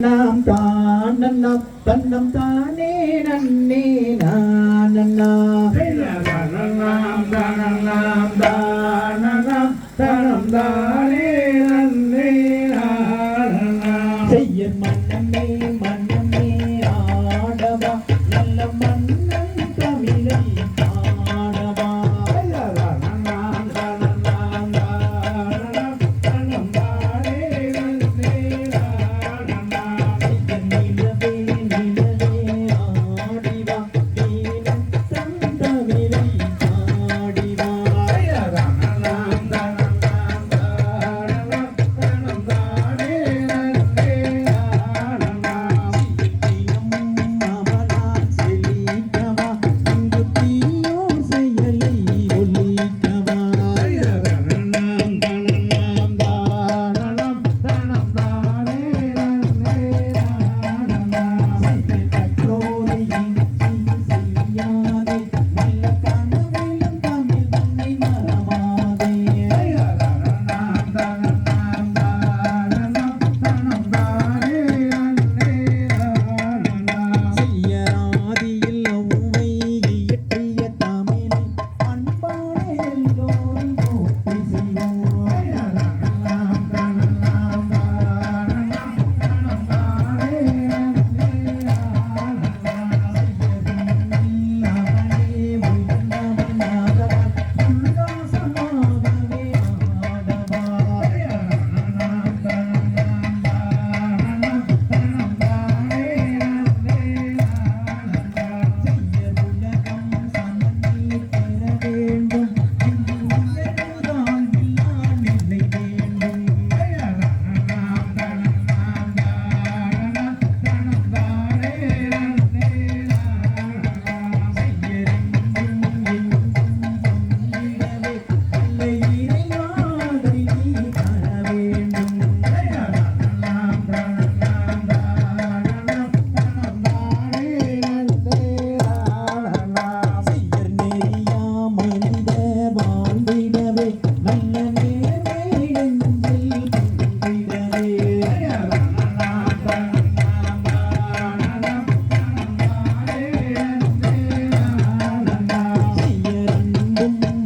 நாம் தான் நன்னாம் தன்னம் தானே நன்னே நான் நன்னாம் நன்னாம் தானம் நாம் தான்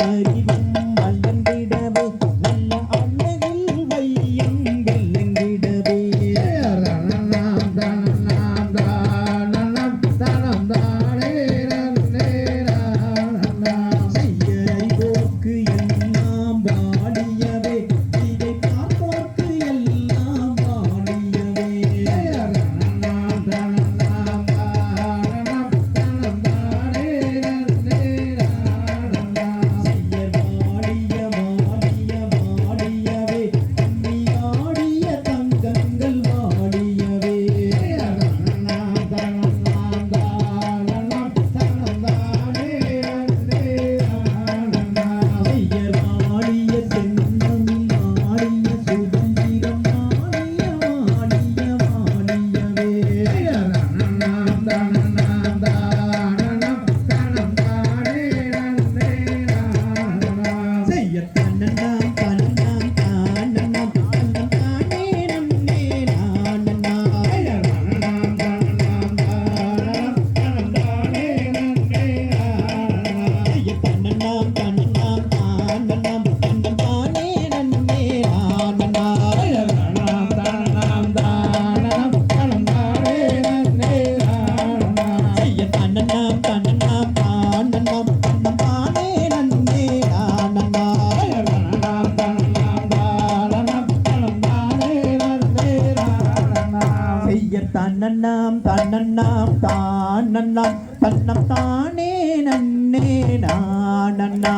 my தன்னண்ணாம் தன்னண்ணாம் தானண்ணாம் தன்னம் தானே நன்னே நானண்ணா.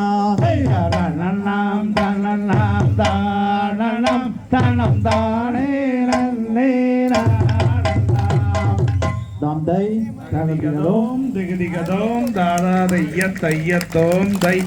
நன்னாம் தன்னண்ணாம் தானண்ணாம் தன்னம் தானே நன்னே தாம் தை திகதிகதோம் திகதிகதோம் தாராதைய தையத்தோம் தை.